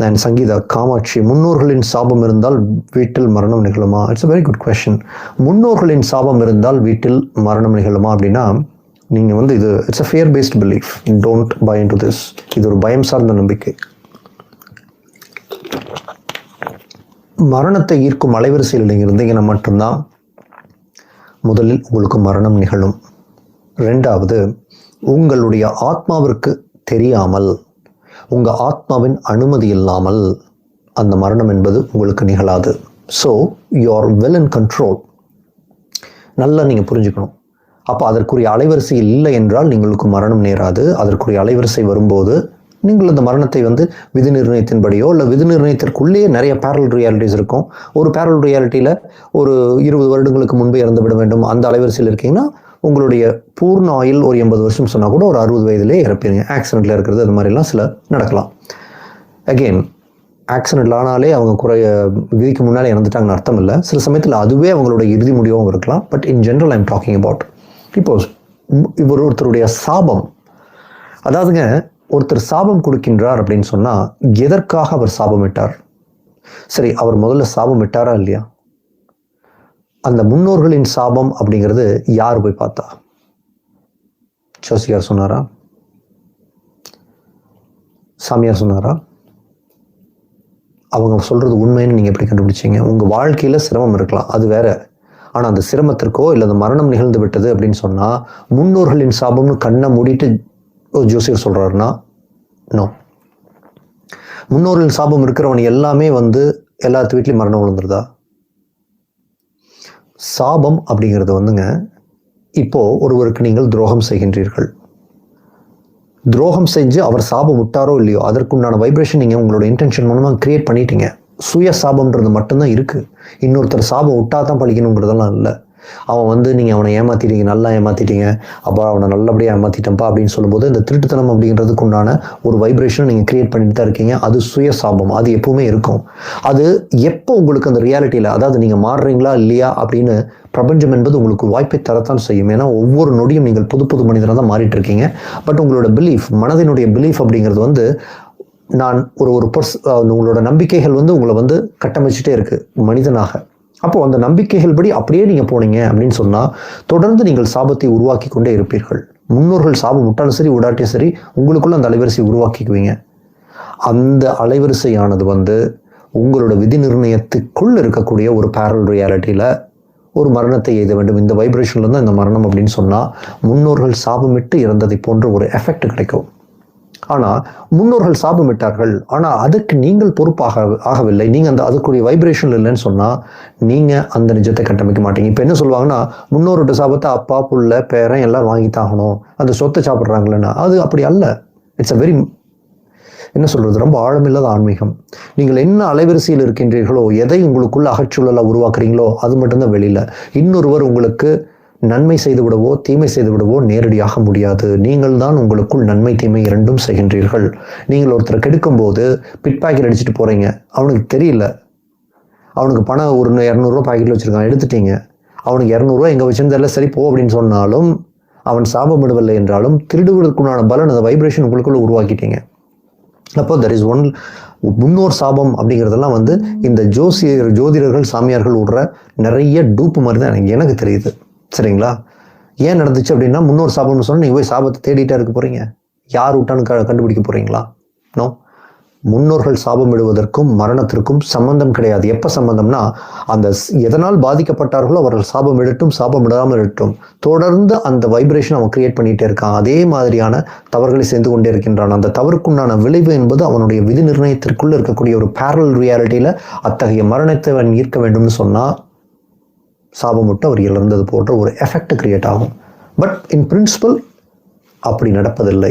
நான் சங்கீதா காமாட்சி முன்னோர்களின் சாபம் இருந்தால் வீட்டில் மரணம் நிகழுமா? It's a very good question முன்னோர்களின் சாபம் இருந்தால் வீட்டில் மரணம் நிகழுமா அப்படின்னா நீங்கள் வந்து இது it's a fear based belief don't buy to this இது ஒரு பயம் சார்ந்த நம்பிக்கை. மரணத்தை ஈர்க்கும் அலைவரிசையில் நீங்கள் இருந்தீங்கன்னா மட்டும்தான் முதலில் உங்களுக்கு மரணம் நிகழும். ரெண்டாவது உங்களுடைய ஆத்மாவிற்கு தெரியாமல் உங்கள் ஆத்மாவின் அனுமதி இல்லாமல் அந்த மரணம் என்பது உங்களுக்கு நிகழாது. So your well and control நல்லா நீங்கள் புரிஞ்சுக்கணும். அப்போ அதற்குரிய அலைவரிசை இல்லை என்றால் நீங்களுக்கு மரணம் நேராது. அதற்குரிய அலைவரிசை வரும்போது நீங்கள் அந்த மரணத்தை வந்து விதி நிர்ணயத்தின்படியோ இல்லை விதி நிர்ணயத்திற்குள்ளேயே நிறைய பேரல் ரியாலிட்டிஸ் இருக்கும். ஒரு பேரல் ரியாலிட்டியில் ஒரு இருபது வருடங்களுக்கு முன்பே இறந்து விட வேண்டும். அந்த அலைவரிசையில் இருக்கீங்கன்னா உங்களுடைய பூர்ண ஆயில் ஒரு எண்பது வருஷம் சொன்னால் கூட ஒரு அறுபது வயதிலே இறப்பீங்க ஆக்சிடெண்ட்டில் இருக்கிறது அது மாதிரிலாம் சில நடக்கலாம். அகெயின் ஆக்சிடென்ட் ஆனாலே அவங்க குறைய விதிக்கு முன்னாலே இறந்துட்டாங்கன்னு அர்த்தம் இல்லை. சில சமயத்தில் அதுவே அவங்களோட இறுதி முடிவாகவும் இருக்கலாம். But in general I'm talking about இப்போ இவர் ஒருத்தருடைய சாபம். அதாவதுங்க ஒருத்தர் சாபம் கொடுக்கின்றார் அப்படின்னு சொன்னால் எதற்காக அவர் சாபமிட்டார்? சரி அவர் முதல்ல சாபமிட்டாரா இல்லையா? அந்த முன்னோர்களின் சாபம் அப்படிங்கிறது யார் போய் பார்த்தா? ஜோசியார் சொன்னாரா? சாமியார் சொன்னாரா? அவங்க சொல்றது உண்மைன்னு நீங்க எப்படி கண்டுபிடிச்சீங்க? உங்க வாழ்க்கையில சிரமம் இருக்கலாம். அது வேற. ஆனா அந்த சிரமத்திற்கோ இல்லை அந்த மரணம் நிகழ்ந்து விட்டது அப்படின்னு சொன்னா முன்னோர்களின் சாபம்னு கண்ணை மூடிட்டு ஜோசியர் சொல்றாருன்னா நோ. முன்னோர்களின் சாபம் இருக்கிறவன் எல்லாமே வந்து எல்லாத்து வீட்லேயும் மரணம் விழுந்துருதா? சாபம் அப்படிங்கிறது வந்துங்க இப்போ ஒருவருக்கு நீங்கள் துரோகம் செய்கின்றீர்கள். துரோகம் செஞ்சு அவர் சாபம் விட்டாரோ இல்லையோ அதற்குண்டான வைப்ரேஷன் நீங்கள் உங்களோட இன்டென்ஷன் மூலமாக கிரியேட் பண்ணிட்டீங்க. சுய சாபம்ன்றது மட்டும்தான் இருக்குது இன்னொருத்தர் சாபம் விட்டா தான் பழிக்கணுங்கிறதெல்லாம் இல்லை. அவன் வந்து நீங்கள் அவனை ஏமாற்றிட்டீங்க நல்லா ஏமாற்றிட்டீங்க அப்பா அவனை நல்லபடியாக ஏமாற்றிட்டேன்ப்பா அப்படின்னு சொல்லும்போது இந்த திருட்டுத்தனம் அப்படிங்கிறதுக்கு உண்டான ஒரு வைப்ரேஷனை நீங்கள் க்ரியேட் பண்ணிட்டு தான் இருக்கீங்க. அது சுய சாபம் அது எப்பவுமே இருக்கும். அது எப்போ உங்களுக்கு அந்த ரியாலிட்டியில் அதாவது நீங்கள் மாறுறீங்களா இல்லையா அப்படின்னு பிரபஞ்சம் என்பது உங்களுக்கு வாய்ப்பை தரத்தான் செய்யும். ஏன்னா ஒவ்வொரு நொடியும் நீங்கள் புது புது மனிதனாக தான் மாறிட்டு இருக்கீங்க. பட் உங்களோட பிலீஃப் மனதினுடைய பிலீஃப் அப்படிங்கிறது வந்து நான் ஒரு ஒரு பர்ஸ் உங்களோட நம்பிக்கைகள் வந்து உங்களை வந்து கட்டமைச்சிட்டே இருக்குது மனிதனாக. அப்போ அந்த நம்பிக்கைகள் படி அப்படியே நீங்கள் போனீங்க அப்படின்னு சொன்னால் தொடர்ந்து நீங்கள் சாபத்தை உருவாக்கி கொண்டே இருப்பீர்கள். முன்னோர்கள் சாபம் விட்டாலும் சரி விடாட்டியும் சரி உங்களுக்குள்ள அந்த அலைவரிசை உருவாக்கிக்குவீங்க. அந்த அலைவரிசையானது வந்து உங்களோட விதி நிர்ணயத்துக்குள் இருக்கக்கூடிய ஒரு பேரல் ரியாலிட்டியில் ஒரு மரணத்தை எய்த வேண்டும். இந்த வைப்ரேஷன்ல தான் இந்த மரணம் அப்படின்னு சொன்னால் முன்னோர்கள் சாபமிட்டு இறந்ததை போன்ற ஒரு எஃபெக்ட் கிடைக்கும். ஆனால் முன்னோர்கள் சாபமிட்டார்கள். ஆனால் அதுக்கு நீங்கள் பொறுப்பாக ஆகவில்லை. நீங்கள் அந்த அதுக்குரிய வைப்ரேஷன் இல்லைன்னு சொன்னால் நீங்கள் அந்த நிஜத்தை கட்டமைக்க மாட்டீங்க. இப்போ என்ன சொல்லுவாங்கன்னா முன்னோரோட சாபத்தை அப்பா புள்ள பேரன் எல்லாம் வாங்கி தாகணும் அந்த சொத்தை சாப்பிட்றாங்களேன்னா அது அப்படி அல்ல. இட்ஸ் அ வெரி என்ன சொல்றது? ரொம்ப ஆழமில்லாத ஆன்மீகம். நீங்கள் என்ன அலைவரிசையில் இருக்கின்றீர்களோ எதை உங்களுக்குள்ள அகச்சூழலாக உருவாக்குறீங்களோ அது மட்டும்தான் வெளியில. இன்னொருவர் உங்களுக்கு நன்மை செய்து விடவோ தீமை செய்து விடவோ நேரடியாக முடியாது. நீங்கள் தான் உங்களுக்குள் நன்மை தீமை இரண்டும் செய்கின்றீர்கள். நீங்கள் ஒருத்தரை கெடுக்கும் போது பிட் பாக்கெட் அடிச்சுட்டு போகிறீங்க அவனுக்கு தெரியல. அவனுக்கு பணம் ஒரு இரநூறுவா பாக்கெட்டில் வச்சுருக்கான் எடுத்துட்டீங்க. அவனுக்கு இரநூறுவா எங்கே வச்சிருந்தால சரி போ அப்படின்னு சொன்னாலும் அவன் சாபமிடவில்லை என்றாலும் திருடுவதற்குண்டான பலன் அந்த வைப்ரேஷன் உங்களுக்குள்ளே உருவாக்கிட்டீங்க. அப்போ தர் இஸ் ஒன் முன்னோர் சாபம் அப்படிங்கிறதெல்லாம் வந்து இந்த ஜோசியர் ஜோதிடர்கள் சாமியார்கள் விடுற நிறைய டூப்பு மாதிரி தான் எனக்கு எனக்கு தெரியுது. சரிங்களா? ஏன் நடந்துச்சு அப்படின்னா முன்னோர் சாபம்னு சொன்னால் நீங்கள் போய் சாபத்தை தேடிட்டா இருக்க போறீங்க. யார் விட்டான்னு க கண்டுபிடிக்க போறீங்களா? நோ. முன்னோர்கள் சாபம் விடுவதற்கும் மரணத்திற்கும் சம்பந்தம் கிடையாது. எப்போ சம்பந்தம்னா அந்த எதனால் பாதிக்கப்பட்டார்களோ அவர்கள் சாபம் இடட்டும் சாபம் இடாமல் இருக்கட்டும். தொடர்ந்து அந்த வைப்ரேஷன் அவன் கிரியேட் பண்ணிகிட்டே இருக்கான். அதே மாதிரியான தவறுகளை சேர்ந்து கொண்டே இருக்கின்றான். அந்த தவறுக்குண்டான விளைவு என்பது அவனுடைய விதி நிர்ணயத்திற்குள்ளே இருக்கக்கூடிய ஒரு பேரல் ரியாலிட்டியில் அத்தகைய மரணத்தை அவன் ஈர்க்க வேண்டும்னு சொன்னால் சாபமுட்டு அவர் இழந்தது போன்ற ஒரு எஃபெக்ட் கிரியேட் ஆகும். பட் இன் பிரின்சிபல் அப்படி நடப்பதில்லை.